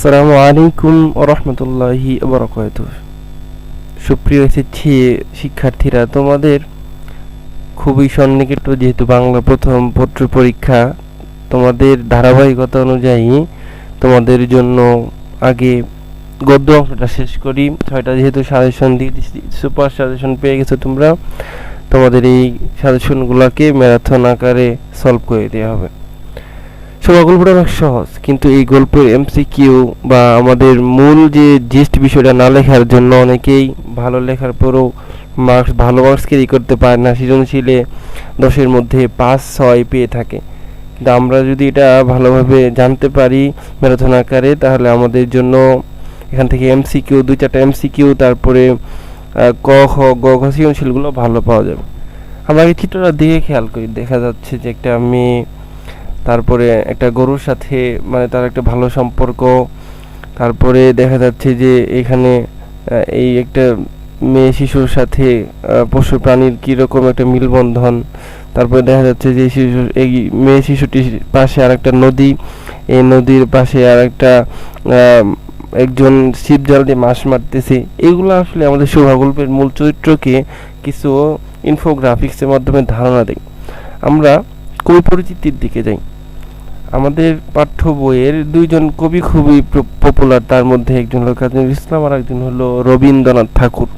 আসসালামু আলাইকুম রহমতুল্লাহি বরকাত সুপ্রিয় এসেছি শিক্ষার্থীরা, তোমাদের খুবই সন্নিকট যেহেতু বাংলা প্রথম পত্র পরীক্ষা, তোমাদের ধারাবাহিকতা অনুযায়ী তোমাদের জন্য আগে গদ্য অংশটা শেষ করি। ছয়টা যেহেতু সাজেশন দিয়ে সুপার সাজেশন পেয়ে গেছো তোমরা, তোমাদের এই সাজেশনগুলোকে ম্যারাথন আকারে সলভ করে দেওয়া হবে। সবার গল্পটা অনেক সহজ, কিন্তু এই গল্পের এমসিকিউ বা আমাদের মূল যে জিস্ট বিষয়টা না লেখার জন্য অনেকেই ভালো লেখার পরেও মার্কস ভালো মার্কস ক্যারি করতে পারে না, সৃজনশীলে দশের মধ্যে পাঁচ, ছয় পেয়ে থাকে। কিন্তু আমরা যদি এটা ভালোভাবে জানতে পারি ম্যারাথন আকারে, তাহলে আমাদের জন্য এখান থেকে এমসিকিউ দুই চারটা এমসিকিউ তারপরে ক, খ, গ, ঘ সৃজনশীলগুলো ভালো পাওয়া যাবে। আমরা এই চিত্রটা দেখে খেয়াল করি, দেখা যাচ্ছে যে একটা মেয়ে তারপরে একটা গরুর সাথে মানে তার একটা ভালো সম্পর্ক। তারপরে দেখা যাচ্ছে যে এখানে এই একটা মেয়ে শিশুর সাথে পশু প্রাণীর কীরকম একটা মিলবন্ধন। তারপরে দেখা যাচ্ছে যে শিশু, এই মেয়ে শিশুটির পাশে আর একটা নদী। এই নদীর পাশে আর একটা একজন জাল দিয়ে মাছ মারতেছে। এগুলো আসলে আমাদের শোভা গল্পের মূল চরিত্রকে কিছু ইনফোগ্রাফিক্সের মাধ্যমে ধারণা দেয়। আমরা কবি পরিচিতির দিকে যাই। আমাদের পাঠ্য বইয়ের দুইজন কবি খুবই পপুলার তার মধ্যে একজন হলো কাজী ইসলাম আর একজন হলো রবীন্দ্রনাথ ঠাকুর।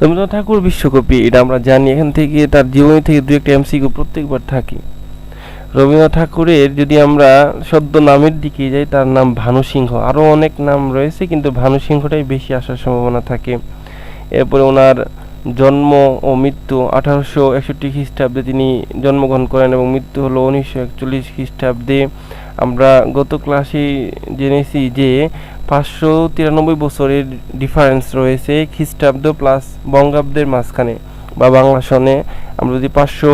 রবীন্দ্রনাথ ঠাকুর বিশ্বকবি, এটা আমরা জানি, এখান থেকে তার জীবনী থেকে দু একটা এমসিকিউ প্রত্যেকবার থাকি। রবীন্দ্রনাথ ঠাকুরের যদি আমরা সদ্য নামের দিকে যাই, তার নাম ভানু সিংহ আরও অনেক নাম রয়েছে, কিন্তু ভানু সিংহটাই বেশি আসার সম্ভাবনা থাকে। এরপরে ওনার জন্ম ও মৃত্যু আঠারোশো একষট্টি খ্রিস্টাব্দে তিনি জন্মগ্রহণ করেন এবং মৃত্যু হলো উনিশশো একচল্লিশ খ্রিস্টাব্দে। আমরা গত ক্লাসে জেনেছি যে পাঁচশো তিরানব্বই বছরের ডিফারেন্স রয়েছে খ্রিস্টাব্দ প্লাস বঙ্গাব্দের মাঝখানে বা বাংলা সনে। আমরা যদি পাঁচশো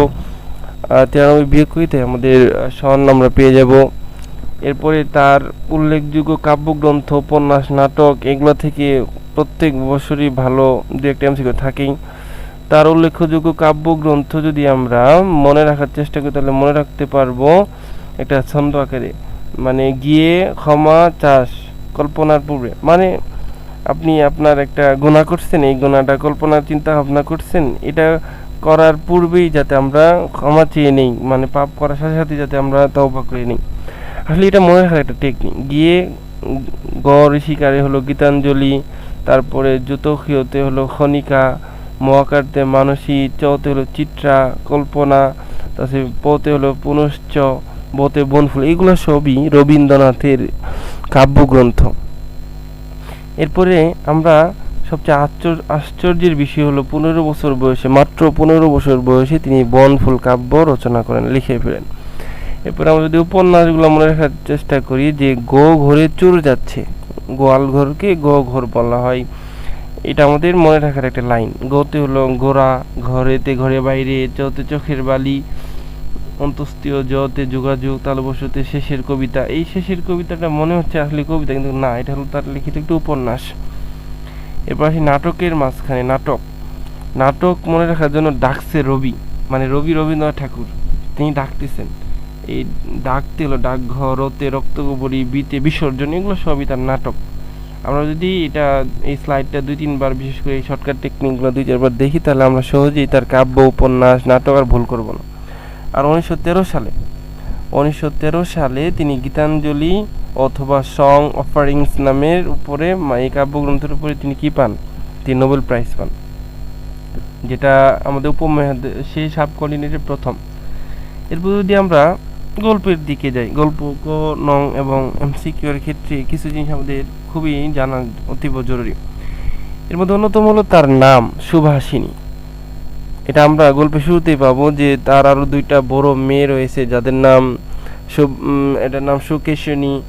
তিরানব্বই বিয়োগ করি তাই আমাদের সন আমরা পেয়ে যাব। এরপরে তার উল্লেখযোগ্য কাব্যগ্রন্থ, উপন্যাস, নাটক এগুলো থেকে প্রত্যেক বছরই ভালো দু একটা এমসিকিউ থাকেই। তার উল্লেখযোগ্য কাব্যগ্রন্থ যদি আমরা মনে রাখার চেষ্টা করি, তাহলে মনে রাখতে পারব একটা ছন্দ আকারে। মানে গিয়ে ক্ষমা চাষ কল্পনার পূর্বে। মানে আপনি আপনার একটা গুণা করছেন, এই গুণাটা কল্পনার চিন্তা ভাবনা করছেন, এটা করার পূর্বেই যাতে আমরা ক্ষমা চেয়ে নেই মানে পাপ করার সাথে সাথে যাতে আমরা তওবা করে নিই। আসলে এটা মনে রাখার একটা টেকনিক গিয়ে গড় ঋষিকারে হলো গীতাঞ্জলি তারপরে জুতক্ষীয়তে হলো খনিকা, মহাকারতে মানসী চতে হলো চিত্রা, কল্পনা তাছাড়া পতে হলো পুনশ্চ বতে বনফুল, এগুলো সবই রবীন্দ্রনাথের কাব্যগ্রন্থ। এরপরে আমরা সবচেয়ে আশ্চর্য, আশ্চর্যের বিষয় হলো পনেরো বছর বয়সে, মাত্র পনেরো বছর বয়সে তিনি বনফুল কাব্য রচনা করেন, লিখে ফেলেন। এরপরে আমরা যদি উপন্যাসগুলো মনে রাখার চেষ্টা করি যে গো ঘরে চোর যাচ্ছে। গোয়াল ঘরকে গো ঘর বলা হয়। এটা আমাদের মনে রাখার একটা লাইন গোতে হলো গোড়া ঘরেতে ঘরে বাইরে চতে চোখের বালি অন্তস্তীয় জতে যোগাযোগ তালবসতে শেষের কবিতা। এই শেষের কবিতাটা মনে হচ্ছে আসলে কবিতা, কিন্তু না, এটা হলো তার লিখিত একটি উপন্যাস। এরপর আসি নাটকের মাঝখানে, নাটক। নাটক মনে রাখার জন্য ডাকছে রবি মানে রবি রবীন্দ্রনাথ ঠাকুর। তিনি ডাকতেছেন। এই ডাকতে হলো ডাকঘর রতে রক্তগোবরী বিতে বিসর্জন, এগুলো সবই তার নাটক। আমরা যদি এটা, এই স্লাইডটা দুই, তিনবার বিশেষ করে এই শর্টকাট টেকনিকগুলো দুই, চারবার দেখি, তাহলে আমরা সহজেই তার কাব্য, উপন্যাস, নাটক আর ভুল করব না। আর উনিশশো তেরো সালে, উনিশশো তেরো সালে তিনি গীতাঞ্জলি অথবা সং অফারিংস নামের উপরে এই কাব্যগ্রন্থের উপরে তিনি কি পান? তিনি নোবেল প্রাইজ পান। যেটা আমাদের উপমহাদেশে সাবকন্টিনেন্টের প্রথম। এরপর যদি আমরা গল্পের দিকে যাই। গল্প, ক, নং এবং এমসিকিউ এর ক্ষেত্রে কিছু জিনিস আমাদের খুবই জানা অতীব জরুরি। এর মধ্যে অন্যতম হলো তার নাম, সুভাষিনী। এটা আমরা গল্পের শুরুতেই পাবো যে তার আরও দুইটা বড় মেয়ে রয়েছে, যাদের নাম এটার নাম সুকেশনী।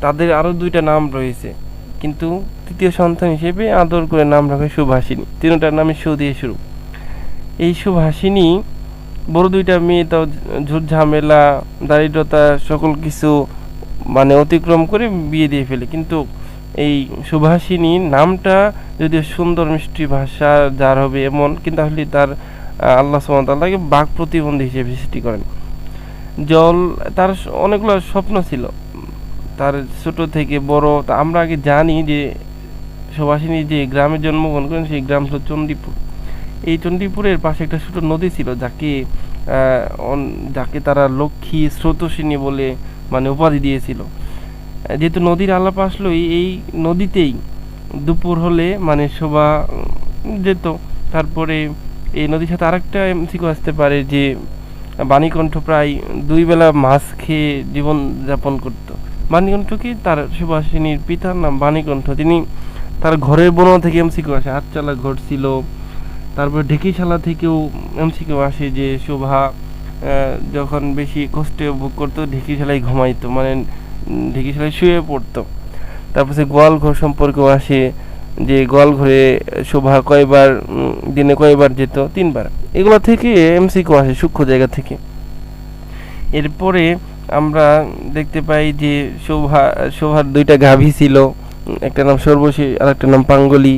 তাদের আরও দুইটা নাম রয়েছে। কিন্তু তৃতীয় সন্তান হিসেবে আদর করে নাম রাখে সুভাষিনী। তিনটার নামে সু দিয়ে শুরু এই সুভাষিনী বড় দুইটা মেয়ে, তাও ঝুট ঝামেলা, দারিদ্রতা, সকল কিছু মানে অতিক্রম করে বিয়ে দিয়ে ফেলে। কিন্তু এই সুভাষিনী নামটা যদিও সুন্দর মিষ্টি ভাষা যার হবে এমন, কিন্তু আসলে তার আল্লাহ সুমতাল্লাহকে বাক প্রতিবন্ধী হিসেবে সৃষ্টি করেন। জল তার অনেকগুলো স্বপ্ন ছিল। তার ছোট থেকে বড়, তা আমরা আগে জানি যে সুভাষিনী যে গ্রামে জন্মগ্রহণ করেন, সেই গ্রাম হলো চণ্ডীপুর। এই চণ্ডীপুরের পাশে একটা ছোট নদী ছিল যাকে যাকে তারা লক্ষ্মী স্রোতসিনী বলে মানে উপাধি দিয়েছিল। যেহেতু নদীর আলাপ আসলো, এই- নদীতেই দুপুর হলে মানে শোভা যেত। তারপরে এই নদীর সাথে আরেকটা এমসিকো আসতে পারে যে, বাণীকণ্ঠ প্রায় দুই বেলা মাছ খেয়ে জীবন যাপন করত। বাণীকণ্ঠ কি তার সুভাষিনীর পিতার নাম বাণীকণ্ঠ। তিনি তার ঘরের বর্ণনা থেকে এমসিকো আসে। আটচালা ঘর ছিল তারপর ঢেকিশালা থেকেও এমসিকো আসে যে শোভা যখন বেশি কষ্টে ভোগ করতো ঢেকিশালায় ঘুমাইতো মানে ঢেকিশালায় শুয়ে পড়তো। তারপর সে গোয়াল ঘর সম্পর্কেও আসে যে গোয়াল ঘরে শোভা কয়বার দিনে কয়বার যেত? তিনবার। এগুলো থেকে এমসিকিউ আসে, সূক্ষ্ম জায়গা থেকে। এরপরে আমরা দেখতে পাই যে শোভা, শোভার দুইটা গাভী ছিল, একটা নাম সর্বশী আর একটা নাম পাঙ্গলি।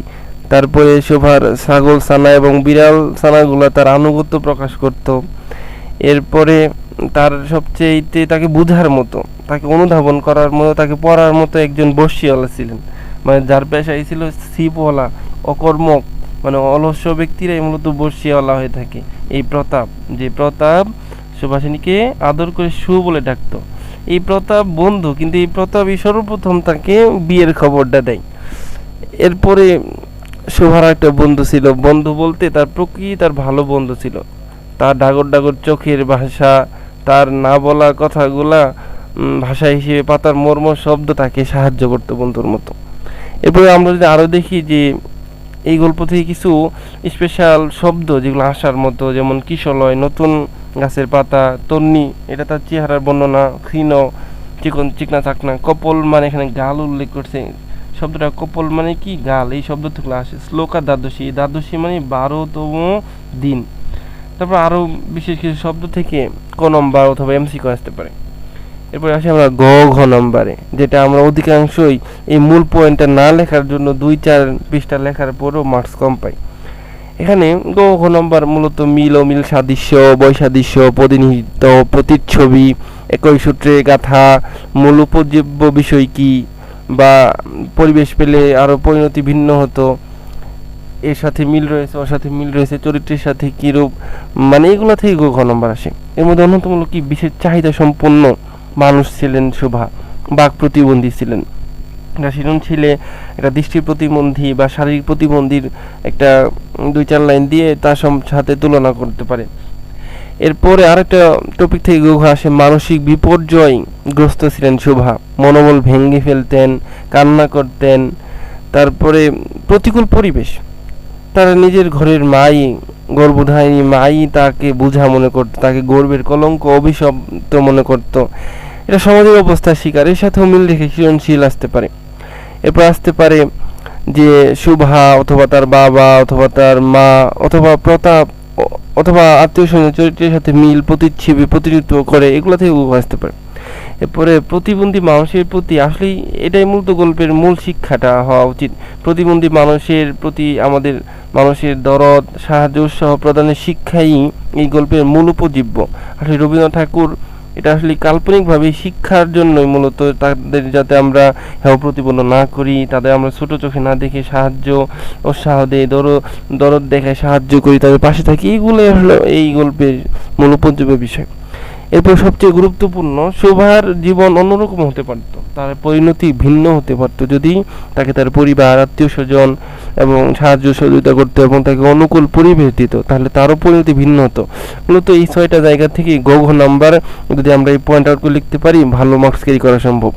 তারপরে শোভার ছাগল ছানা এবং বিড়াল ছানাগুলো তার আনুগত্য প্রকাশ করত। এরপরে তার সবচেয়ে তাকে বুঝার মতো, তাকে অনুধাবন করার মতো, তাকে পড়ার মতো একজন বর্ষিওয়ালা ছিলেন। মানে যার পেশাই ছিল ছিপওয়ালা অকর্মক মানে অলস্য ব্যক্তিরাই মূলত বর্ষিয়াওয়ালা হয়ে থাকে। এই প্রতাপ, যে প্রতাপ সুভাষিনীকে আদর করে সু বলে ডাকতো। এই প্রতাপ বন্ধু, কিন্তু এই প্রতাপই সর্বপ্রথম তাকে বিয়ের খবরটা দেয়। এরপরে শোভার একটা বন্ধু ছিল। বন্ধু বলতে তার প্রকৃতি, তার ভালো বন্ধু ছিল। তার ডাগর ডাগর চোখের ভাষা, তার না বলা কথাগুলা ভাষা হিসেবে পাতার মর্ম শব্দ তাকে সাহায্য করতো বন্ধুর মতো। এরপরে আমরা যদি আরও দেখি যে, এই গল্প থেকে কিছু স্পেশাল শব্দ যেগুলো আসার মতো, যেমন কিশলয়, নতুন গাছের পাতা, তন্নি, এটা তার চেহারার বর্ণনা, ক্ষীণ, চিকন, চিকনা, চাকনা, কপল মানে এখানে গাল উল্লেখ করছে। শব্দটা কপল মানে কি? গাল, এই শব্দ থেকে আসে শ্লোকা দ্বাদশী। এই দ্বাদশী মানে বারোতম দিন। তারপর আরও বিশেষ কিছু শব্দ থেকে ক নম্বর অথবা এমসিকো আসতে পারে। এরপরে আসি আমরা গ, ঘ নম্বরে, যেটা আমরা অধিকাংশই এই মূল পয়েন্টটা না লেখার জন্য দুই, চার পৃষ্ঠা লেখার পরও মার্কস কম পাই। এখানে গ, ঘ নম্বর মূলত মিল ও মিল সাদৃশ্য, বৈসাদৃশ্য, প্রতিনিধিত্ব, প্রতিচ্ছবি, একই সূত্রে গাথা, মূল উপজীব্য বিষয় কি? বা পরিবেশ পেলে আরও পরিণতি ভিন্ন হতো। এর সাথে মিল রয়েছে ওর সাথে মিল রয়েছে, চরিত্রের সাথে কীরূপ মানে এগুলো থেকে গ ঘ নম্বর আসে। এর মধ্যে অন্যতম কি? বিশেষ চাহিদা সম্পন্ন মানুষ ছিলেন শোভা, বাক প্রতিবন্ধী ছিলেন। একটা সৃজনশীলে একটা দৃষ্টি প্রতিবন্ধী বা শারীরিক প্রতিবন্ধীর একটা দুই চার লাইন দিয়ে তার সাথে তুলনা করতে পারে। এরপরে আরেকটা টপিক থেকে গোঘা আসে, মানসিক বিপর্যয় গ্রস্ত ছিলেন শোভা। মনোবল ভেঙে ফেলতেন, কান্না করতেন, তারপরে প্রতিকূল পরিবেশ। তারা নিজের ঘরের মাই, গর্ভধারিণী মাই তাকে বোঝা মনে করতো, তাকে গর্বের কলঙ্ক অভিশপ্ত মনে করত। এটা সমাজের অবস্থার শিকার, এর সাথেও মিল রেখে সৃজনশীল আসতে পারে। এরপর আসতে পারে যে শুভা অথবা তার বাবা অথবা তার মা অথবা প্রতাপ অথবা আত্মীয় স্বজন চরিত্রের সাথে মিল, প্রতিচ্ছবি প্রতিনিধিত্ব করে এগুলো থেকে আসতে পারে। এরপরে প্রতিবন্ধী মানুষের প্রতি আসলেই এটাই মূলত গল্পের মূল শিক্ষাটা হওয়া উচিত। প্রতিবন্ধী মানুষের প্রতি আমাদের মানুষের দরদ, সাহায্য, উৎসাহ প্রদানের শিক্ষাই এই গল্পের মূল উপজীব্য। আসলে রবীন্দ্রনাথ ঠাকুর এটা আসলে কাল্পনিকভাবে শিক্ষার জন্যই মূলত তাদের যাতে আমরা হেয় প্রতিপন্ন না করি, তাদের আমরা ছোট চোখে না দেখে সাহায্য উৎসাহ দেই দরদ দরদ দেখায় সাহায্য করি, তাদের পাশে থাকি। এইগুলো হলো এই গল্পের মূল উপজীব্য বিষয়। এরপর সবচেয়ে গুরুত্বপূর্ণ, শোভার জীবন অন্যরকম হতে পারত। তার পরিণতি ভিন্ন হতে পারত। যদি তাকে তার পরিবার আত্মীয় স্বজন এবং সাহায্য সহযোগিতা করতো এবং তাকে অনুকূল পরিবেশ দিত, তাহলে তারও পরিণতি ভিন্ন হতো। মূলত এই ছয়টা জায়গা থেকে গঘ নাম্বার যদি আমরা এই পয়েন্ট আউটগুলো লিখতে পারি, ভালো মার্কস ক্যারি করা সম্ভব।